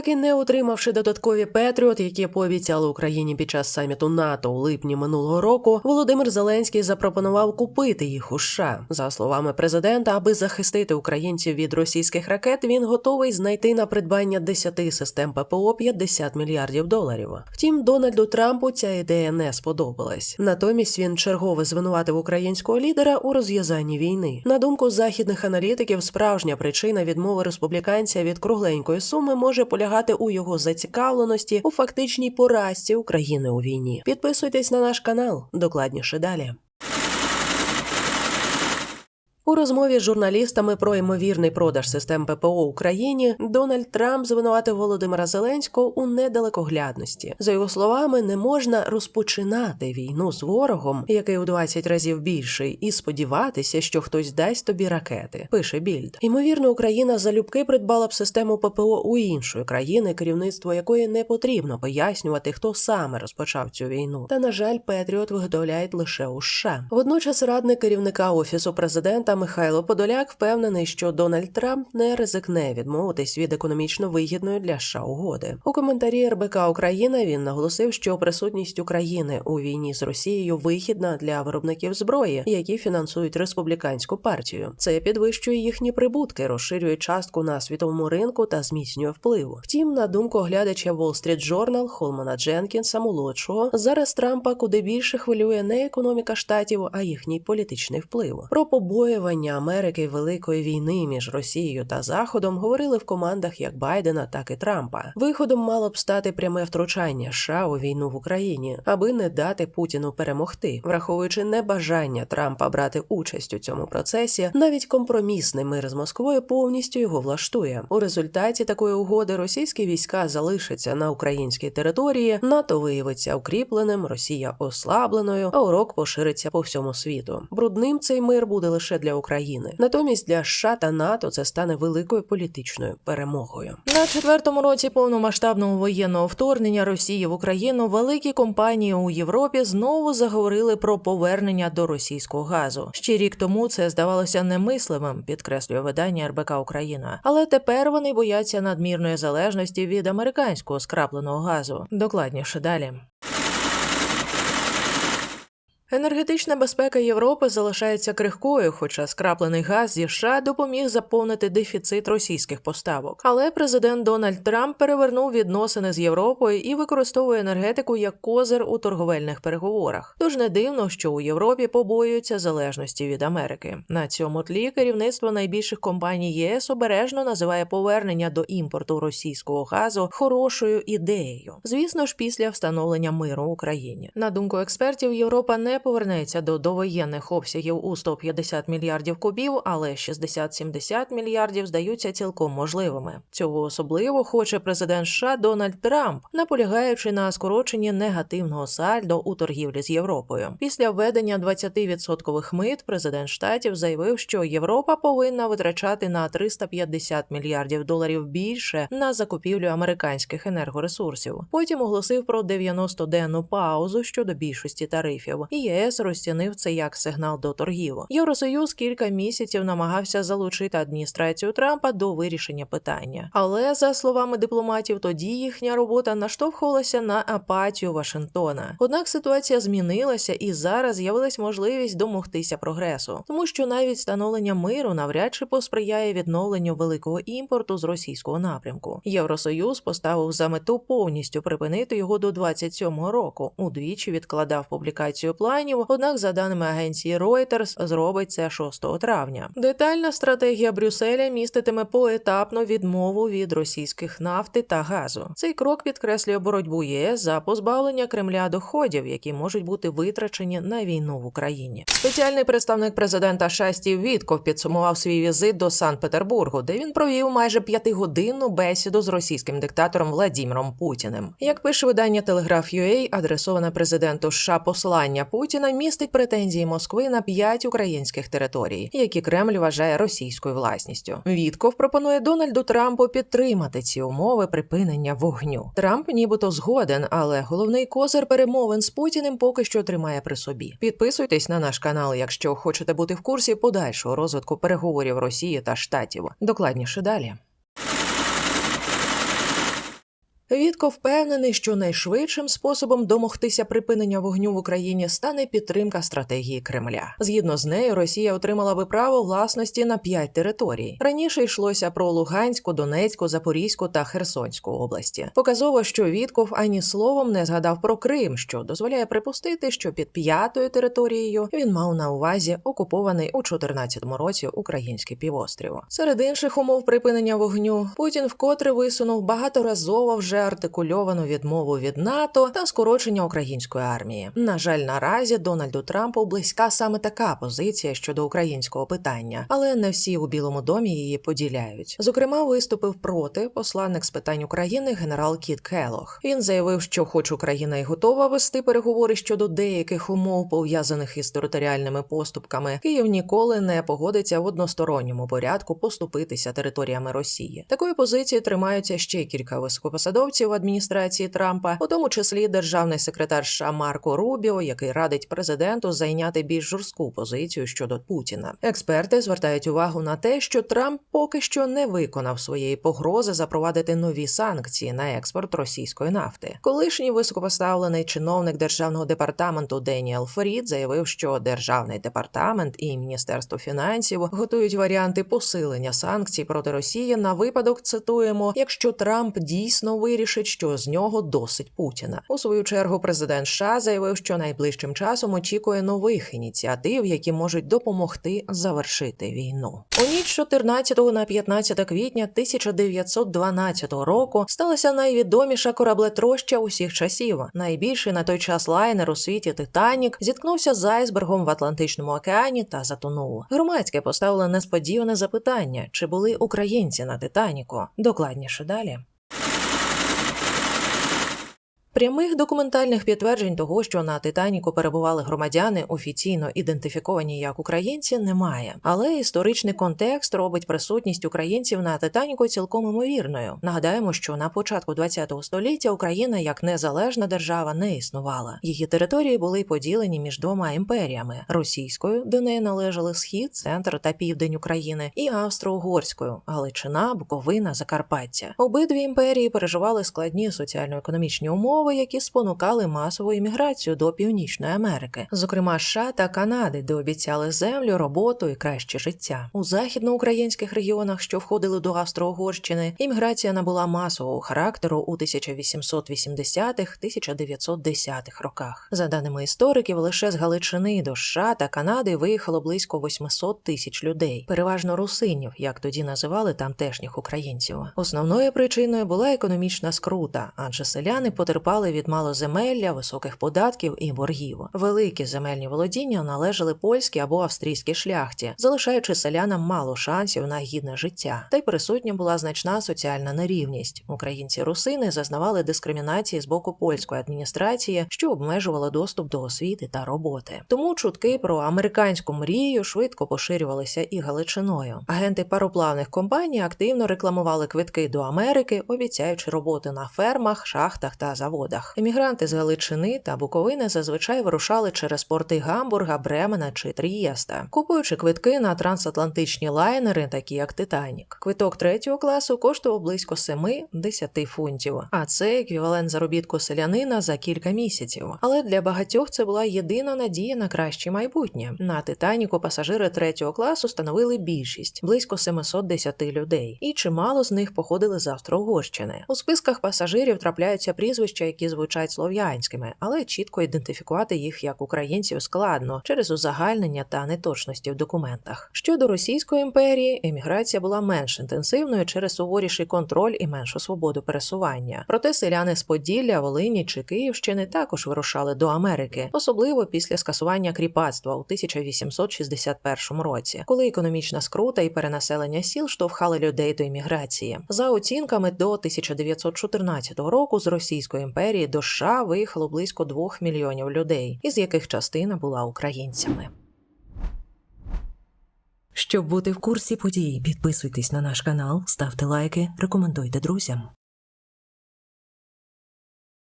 Так і не отримавши додаткові Петріот, які пообіцяли Україні під час саміту НАТО у липні минулого року, Володимир Зеленський запропонував купити їх у США. За словами президента, аби захистити українців від російських ракет, він готовий знайти на придбання 10 систем ППО 50 мільярдів доларів. Втім, Дональду Трампу ця ідея не сподобалась. Натомість він чергове звинуватив українського лідера у розв'язанні війни. На думку західних аналітиків, справжня причина відмови республіканця від кругленької суми може полягати у його зацікавленості у фактичній поразці України у війні. Підписуйтесь на наш канал. Докладніше далі. У розмові з журналістами про ймовірний продаж систем ППО Україні Дональд Трамп звинуватив Володимира Зеленського у недалекоглядності. За його словами, не можна розпочинати війну з ворогом, який у 20 разів більший, і сподіватися, що хтось дасть тобі ракети. Пише більд. Ймовірно, Україна залюбки придбала б систему ППО у іншої країни, керівництво якої не потрібно пояснювати, хто саме розпочав цю війну. Та на жаль, Петріот виготовляють лише у США. Водночас радник керівника офісу президента Михайло Подоляк впевнений, що Дональд Трамп не ризикне відмовитись від економічно вигідної для США угоди. У коментарі РБК Україна він наголосив, що присутність України у війні з Росією вигідна для виробників зброї, які фінансують республіканську партію. Це підвищує їхні прибутки, розширює частку на світовому ринку та зміцнює вплив. Втім, на думку оглядача Wall Street Journal Холмана Дженкінса молодшого, зараз Трампа куди більше хвилює не економіка штатів, а їхній політичний вплив. Про побоювання Америки великої війни між Росією та Заходом говорили в командах як Байдена, так і Трампа. Виходом мало б стати пряме втручання США у війну в Україні, аби не дати Путіну перемогти, враховуючи небажання Трампа брати участь у цьому процесі, навіть компромісний мир з Москвою повністю його влаштує. У результаті такої угоди російські війська залишаться на українській території, НАТО виявиться укріпленим, Росія ослабленою, а урок пошириться по всьому світу. Брудним цей мир буде лише для України. Натомість для США та НАТО це стане великою політичною перемогою. На четвертому році повномасштабного воєнного вторгнення Росії в Україну великі компанії у Європі знову заговорили про повернення до російського газу. Ще рік тому це здавалося немислимим, підкреслює видання РБК Україна. Але тепер вони бояться надмірної залежності від американського скрапленого газу. Докладніше далі. Енергетична безпека Європи залишається крихкою, хоча скраплений газ зі США допоміг заповнити дефіцит російських поставок. Але президент Дональд Трамп перевернув відносини з Європою і використовує енергетику як козир у торговельних переговорах. Тож не дивно, що у Європі побоюються залежності від Америки. На цьому тлі керівництво найбільших компаній ЄС обережно називає повернення до імпорту російського газу хорошою ідеєю. Звісно ж, після встановлення миру Україні. На думку експертів, Європа не повернеться до довоєнних обсягів у 150 мільярдів кубів, але 60-70 мільярдів здаються цілком можливими. Цього особливо хоче президент США Дональд Трамп, наполягаючи на скороченні негативного сальдо у торгівлі з Європою. Після введення 20% мит президент штатів заявив, що Європа повинна витрачати на 350 мільярдів доларів більше на закупівлю американських енергоресурсів. Потім оголосив про 90-денну паузу щодо більшості тарифів. І ЄС розцінив це як сигнал до торгів. Євросоюз кілька місяців намагався залучити адміністрацію Трампа до вирішення питання. Але за словами дипломатів, тоді їхня робота наштовхувалася на апатію Вашингтона. Однак ситуація змінилася, і зараз з'явилась можливість домогтися прогресу, тому що навіть встановлення миру навряд чи посприяє відновленню великого імпорту з російського напрямку. Євросоюз поставив за мету повністю припинити його до 27-го року. Удвічі відкладав публікацію планів. Однак, за даними агенції Reuters, зробить це 6 травня. Детальна стратегія Брюсселя міститиме поетапну відмову від російських нафти та газу. Цей крок підкреслює боротьбу ЄС за позбавлення Кремля доходів, які можуть бути витрачені на війну в Україні. Спеціальний представник президента США Стів Вітков підсумував свій візит до Санкт-Петербургу, де він провів майже п'ятигодинну бесіду з російським диктатором Владіміром Путіним. Як пише видання Telegraph.ua, адресоване президенту США послання Путіна містить претензії Москви на п'ять українських територій, які Кремль вважає російською власністю. Вітков пропонує Дональду Трампу підтримати ці умови припинення вогню. Трамп нібито згоден, але головний козир перемовин з Путіним поки що тримає при собі. Підписуйтесь на наш канал, якщо хочете бути в курсі подальшого розвитку переговорів Росії та Штатів. Докладніше далі. Вітко впевнений, що найшвидшим способом домогтися припинення вогню в Україні стане підтримка стратегії Кремля. Згідно з нею, Росія отримала би право власності на п'ять територій. Раніше йшлося про Луганську, Донецьку, Запорізьку та Херсонську області. Показово, що Вітков ані словом не згадав про Крим, що дозволяє припустити, що під п'ятою територією він мав на увазі окупований у 14 році український півострів. Серед інших умов припинення вогню Путін вкотре висунув багаторазово вже артикульовану відмову від НАТО та скорочення української армії. На жаль, наразі Дональду Трампу близька саме така позиція щодо українського питання, але не всі у Білому домі її поділяють. Зокрема, виступив проти посланник з питань України генерал Кіт Келох. Він заявив, що, хоч Україна і готова вести переговори щодо деяких умов, пов'язаних із територіальними поступками, Київ ніколи не погодиться в односторонньому порядку поступитися територіями Росії. Такої позиції тримаються ще кілька високопосадовців адміністрації Трампа, у тому числі державний секретар США Марко Рубіо, який радить президенту зайняти більш жорстку позицію щодо Путіна. Експерти звертають увагу на те, що Трамп поки що не виконав своєї погрози запровадити нові санкції на експорт російської нафти. Колишній високопоставлений чиновник державного департаменту Деніел Фрід заявив, що державний департамент і міністерство фінансів готують варіанти посилення санкцій проти Росії на випадок. Цитуємо, якщо Трамп дійсно вирішить, що з нього досить Путіна. У свою чергу президент США заявив, що найближчим часом очікує нових ініціатив, які можуть допомогти завершити війну. У ніч 14 на 15 квітня 1912 року сталася найвідоміша кораблетроща усіх часів. Найбільший на той час лайнер у світі Титанік зіткнувся з айсбергом в Атлантичному океані та затонув. Громадське поставило несподіване запитання: чи були українці на Титаніку? Докладніше далі. Прямих документальних підтверджень того, що на Титаніку перебували громадяни, офіційно ідентифіковані як українці, немає. Але історичний контекст робить присутність українців на Титаніку цілком імовірною. Нагадаємо, що на початку ХХ століття Україна як незалежна держава не існувала. Її території були поділені між двома імперіями: російською, до неї належали схід, центр та південь України, і австро-угорською Галичина, Буковина, Закарпаття. Обидві імперії переживали складні соціально-економічні умови які спонукали масову імміграцію до Північної Америки, зокрема США та Канади, де обіцяли землю, роботу і краще життя. У західноукраїнських регіонах, що входили до Австро-Угорщини, імміграція набула масового характеру у 1880-1910-х роках. За даними істориків, лише з Галичини до США та Канади виїхало близько 800 тисяч людей, переважно русинів, як тоді називали тамтешніх українців. Основною причиною була економічна скрута, адже селяни потерпали потерпали від малоземелля, високих податків і боргів. Великі земельні володіння належали польській або австрійській шляхті, залишаючи селянам мало шансів на гідне життя. Та й присутня була значна соціальна нерівність. Українці-русини зазнавали дискримінації з боку польської адміністрації, що обмежувала доступ до освіти та роботи. Тому чутки про американську мрію швидко поширювалися і Галичиною. Агенти пароплавних компаній активно рекламували квитки до Америки, обіцяючи роботи на фермах, шахтах та заводах заводах. Емігранти з Галичини та Буковини зазвичай вирушали через порти Гамбурга, Бремена чи Трієста, купуючи квитки на трансатлантичні лайнери, такі як Титанік. Квиток третього класу коштував близько 7-10 фунтів, а це еквівалент заробітку селянина за кілька місяців. Але для багатьох це була єдина надія на краще майбутнє. На Титаніку пасажири третього класу становили більшість близько 710 людей, і чимало з них походили з Австро-Угорщини. У списках пасажирів трапляються прізвища, які звучать слов'янськими, але чітко ідентифікувати їх як українців складно через узагальнення та неточності в документах. Щодо Російської імперії, еміграція була менш інтенсивною через суворіший контроль і меншу свободу пересування. Проте селяни з Поділля, Волині чи Київщини також вирушали до Америки, особливо після скасування кріпацтва у 1861 році, коли економічна скрута і перенаселення сіл штовхали людей до імміграції. За оцінками до 1914 року з Російської імперії імперії до США виїхало близько двох мільйонів людей, із яких частина була українцями. Щоб бути в курсі подій, підписуйтесь на наш канал, ставте лайки, рекомендуйте друзям.